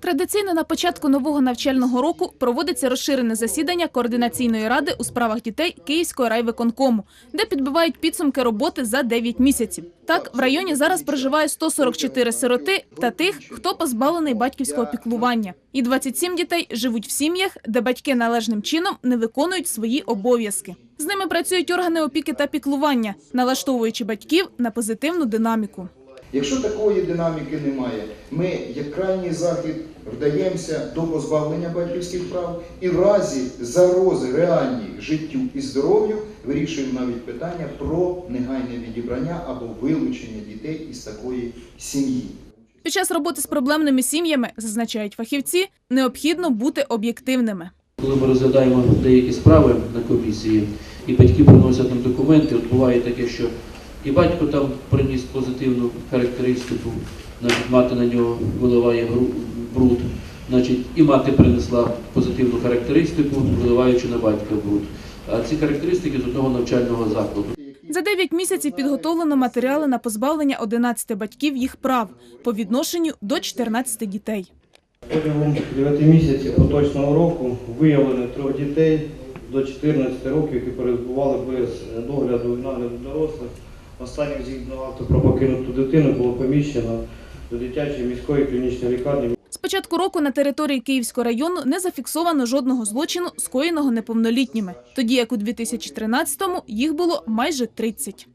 Традиційно на початку нового навчального року проводиться розширене засідання координаційної ради у справах дітей Київського райвиконкому, де підбивають підсумки роботи за 9 місяців. Так, в районі зараз проживає 144 сироти та тих, хто позбавлений батьківського піклування. І 27 дітей живуть в сім'ях, де батьки належним чином не виконують свої обов'язки. З ними працюють органи опіки та піклування, налаштовуючи батьків на позитивну динаміку. Якщо такої динаміки немає, ми, як крайній захід, вдаємося до позбавлення батьківських прав і в разі загрози реальній життю і здоров'ю вирішуємо навіть питання про негайне відібрання або вилучення дітей із такої сім'ї. Під час роботи з проблемними сім'ями, зазначають фахівці, необхідно бути об'єктивними. Коли ми розглядаємо деякі справи на комісії, і батьки приносять нам документи, от буває таке, що і батько там приніс позитивну характеристику, значить мати на нього виливає бруд, значить і мати принесла позитивну характеристику, виливаючи на батька бруд. А ці характеристики з одного навчального закладу. За 9 місяців підготовлено матеріали на позбавлення 11 батьків їх прав по відношенню до 14 дітей. Протягом 9 місяців поточного року виявлено трьох дітей до 14 років, які перебували без догляду і нагляду дорослих. Останнім згідно акту про покинуту дитину було поміщено до дитячої міської клінічної лікарні. З початку року на території Київського району не зафіксовано жодного злочину, скоєного неповнолітніми, тоді як у 2013-му їх було майже 30.